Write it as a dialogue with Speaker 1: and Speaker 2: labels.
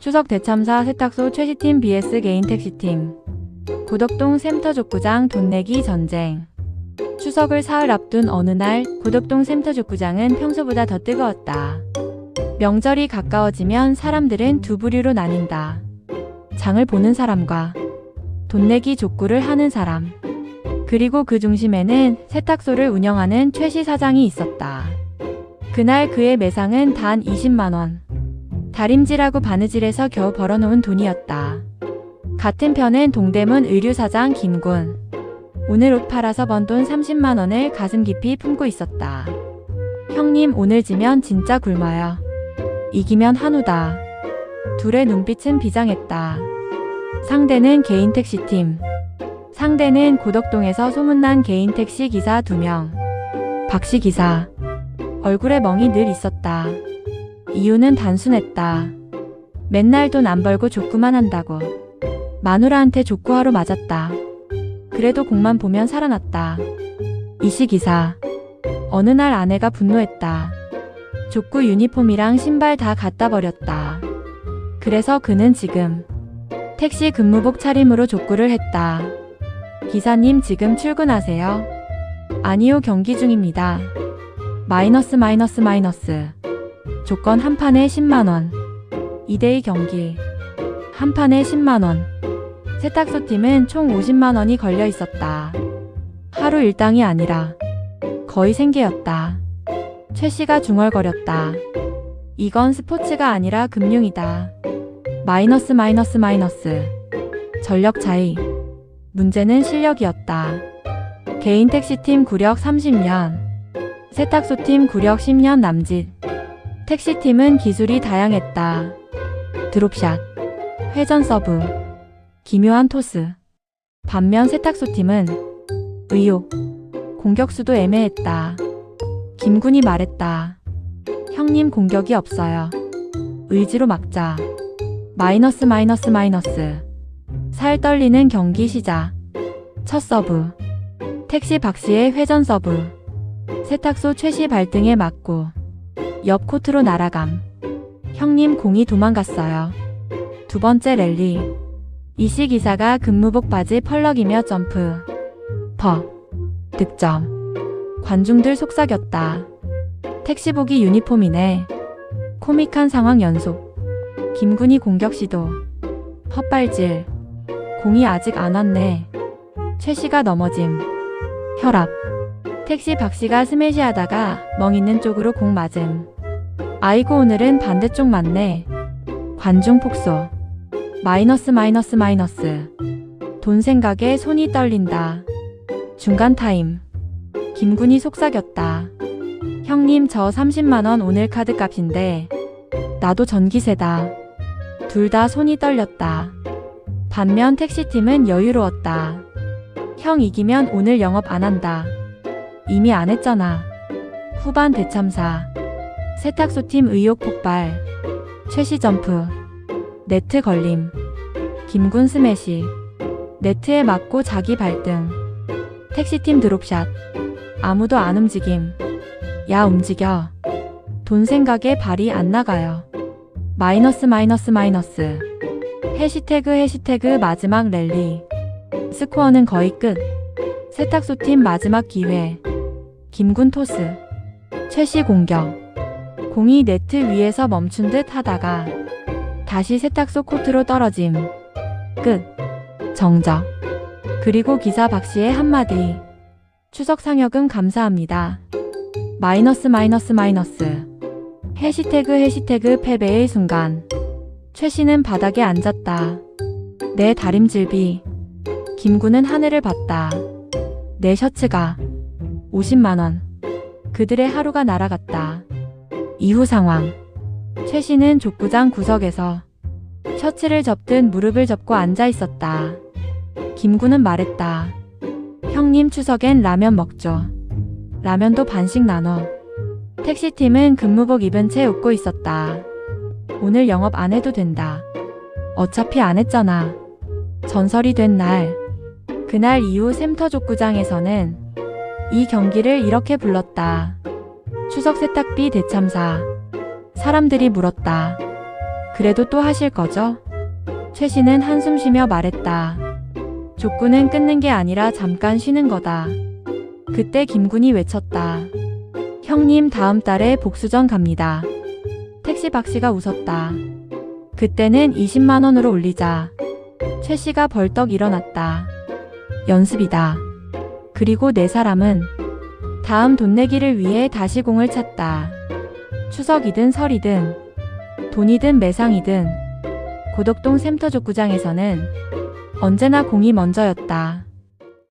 Speaker 1: 추석 대참사 세탁소 최시팀 vs 개인 택시팀. 고덕동 샘터 족구장 돈 내기 전쟁. 추석을 사흘 앞둔 어느 날 고덕동 샘터 족구장은 평소보다 더 뜨거웠다. 명절이 가까워지면 사람들은 두 부류로 나뉜다. 장을 보는 사람과 돈 내기 족구를 하는 사람. 그리고 그 중심에는 세탁소를 운영하는 최 씨 사장이 있었다. 그날 그의 매상은 단 20만 원. 다림질하고 바느질해서 겨우 벌어놓은 돈이었다. 같은 편은 동대문 의류사장 김군. 오늘 옷 팔아서 번 돈 30만 원을 가슴 깊이 품고 있었다. 형님 오늘 지면 진짜 굶어요. 이기면 한우다. 둘의 눈빛은 비장했다. 상대는 개인 택시팀. 상대는 고덕동에서 소문난 개인 택시 기사 두 명. 박씨 기사. 얼굴에 멍이 늘 있었다. 이유는 단순했다. 맨날 돈 안 벌고 족구만 한다고. 마누라한테 족구하러 맞았다. 그래도 공만 보면 살아났다. 이씨 기사. 어느 날 아내가 분노했다. 족구 유니폼이랑 신발 다 갖다 버렸다. 그래서 그는 지금 택시 근무복 차림으로 족구를 했다. 기사님 지금 출근하세요? 아니요 경기 중입니다. 마이너스 마이너스 마이너스. 조건 한 판에 10만원. 2대2 경기. 한 판에 10만원. 세탁소 팀은 총 50만원이 걸려 있었다. 하루 일당이 아니라 거의 생계였다. 최 씨가 중얼거렸다. 이건 스포츠가 아니라 금융이다. 마이너스 마이너스 마이너스. 전력 차이. 문제는 실력이었다. 개인 택시팀 구력 30년. 세탁소팀 구력 10년 남짓. 택시팀은 기술이 다양했다. 드롭샷, 회전 서브, 기묘한 토스. 반면 세탁소 팀은 의욕, 공격수도 애매했다. 김군이 말했다. 형님 공격이 없어요. 의지로 막자. 마이너스 마이너스 마이너스. 살 떨리는 경기 시작. 첫 서브. 택시 박씨의 회전 서브. 세탁소 최씨 발등에 맞고 옆 코트로 날아감. 형님 공이 도망갔어요. 두 번째 랠리. 이씨 기사가 근무복 바지 펄럭이며 점프. 퍼. 득점. 관중들 속삭였다. 택시복이 유니폼이네. 코믹한 상황 연속. 김군이 공격 시도. 헛발질. 공이 아직 안 왔네. 최 씨가 넘어짐. 혈압. 택시 박 씨가 스매시 하다가 멍 있는 쪽으로 공 맞음. 아이고 오늘은 반대쪽 맞네. 관중 폭소. 마이너스 마이너스 마이너스. 돈 생각에 손이 떨린다. 중간 타임. 김군이 속삭였다. 형님 저 30만원 오늘 카드 값인데 나도 전기세다. 둘 다 손이 떨렸다. 반면 택시팀은 여유로웠다. 형 이기면 오늘 영업 안 한다. 이미 안 했잖아. 후반 대참사. 세탁소팀 의욕 폭발. 최시 점프. 네트 걸림. 김군 스매시. 네트에 맞고 자기 발등. 택시팀 드롭샷. 아무도 안 움직임. 야 움직여. 돈 생각에 발이 안 나가요. 마이너스 마이너스 마이너스. 해시태그 해시태그 마지막 랠리. 스코어는 거의 끝. 세탁소 팀 마지막 기회. 김군 토스. 최씨 공격. 공이 네트 위에서 멈춘 듯 하다가 다시 세탁소 코트로 떨어짐. 끝. 정적. 그리고 기사 박 씨의 한마디. 추석 상여금 감사합니다. 마이너스 마이너스 마이너스. 해시태그 해시태그 패배의 순간. 최 씨는 바닥에 앉았다. 내 다림질비. 김군은 하늘을 봤다. 내 셔츠가 50만원. 그들의 하루가 날아갔다. 이후 상황. 최 씨는 족구장 구석에서 셔츠를 접듯 무릎을 접고 앉아 있었다. 김군은 말했다. 형님 추석엔 라면 먹죠. 라면도 반씩 나눠. 택시팀은 근무복 입은 채 웃고 있었다. 오늘 영업 안 해도 된다. 어차피 안 했잖아. 전설이 된 날. 그날 이후 샘터 족구장에서는 이 경기를 이렇게 불렀다. 추석 세탁비 대참사. 사람들이 물었다. 그래도 또 하실 거죠? 최 씨는 한숨 쉬며 말했다. 족구는 끊는 게 아니라 잠깐 쉬는 거다. 그때 김군이 외쳤다. 형님 다음 달에 복수전 갑니다. 택시 박 씨가 웃었다. 그때는 20만 원으로 올리자. 최 씨가 벌떡 일어났다. 연습이다. 그리고 네 사람은 다음 돈 내기를 위해 다시 공을 찼다. 추석이든 설이든 돈이든 매상이든 고덕동 샘터족구장에서는 언제나 공이 먼저였다.